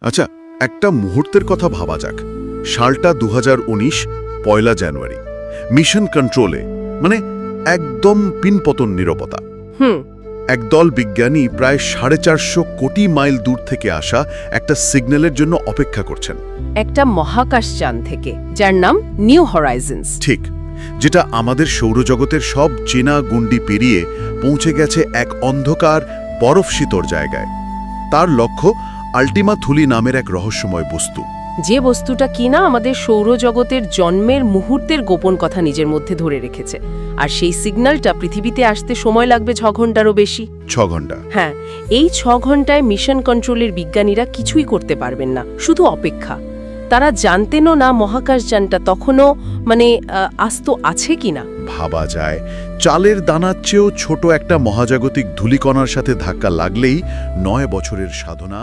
আচ্ছা একটা মুহূর্তের কথা ভাবা যাক। সালটা দু পয়লা জানুয়ারি। মিশন কন্ট্রোলে মানে একদম পিনপতন নিরবতা। হুম। একদল বিজ্ঞানী প্রায় সাড়ে চারশো কোটি মাইল দূর থেকে আসা একটা সিগন্যালের জন্য অপেক্ষা করছেন। একটা মহাকাশযান থেকে যার নাম নিউ হরাইজেন্স। ঠিক যেটা আমাদের সৌরজগতের সব চেনা গুন্ডি পেরিয়ে পৌঁছে গেছে এক অন্ধকার বরফ শীতর জায়গায়। তার লক্ষ্য আল্টিমা থুলি নামের এক রহস্যময় বস্তু। যে বস্তুটা কিনা আমাদের সৌরজগতের জন্মের মুহূর্তের গোপন কথা নিজের মধ্যে ধরে রেখেছে। আর সেই সিগন্যালটা পৃথিবীতে আসতে সময় লাগবে ছ ঘন্টারও বেশি। ছ ঘণ্টা হ্যাঁ এই ছ ঘন্টায় মিশন কন্ট্রোলের বিজ্ঞানীরা কিছুই করতে পারবেন না শুধু অপেক্ষা। তারা জানতেনও না মহাকাশযানটা তখনও মানে আস্ত আছে কিনা। ভাবা যায় চালের দানার চেয়েও ছোট একটা মহাজাগতিক ধূলিকণার সাথে ধাক্কা লাগলেই নয় বছরের সাধনা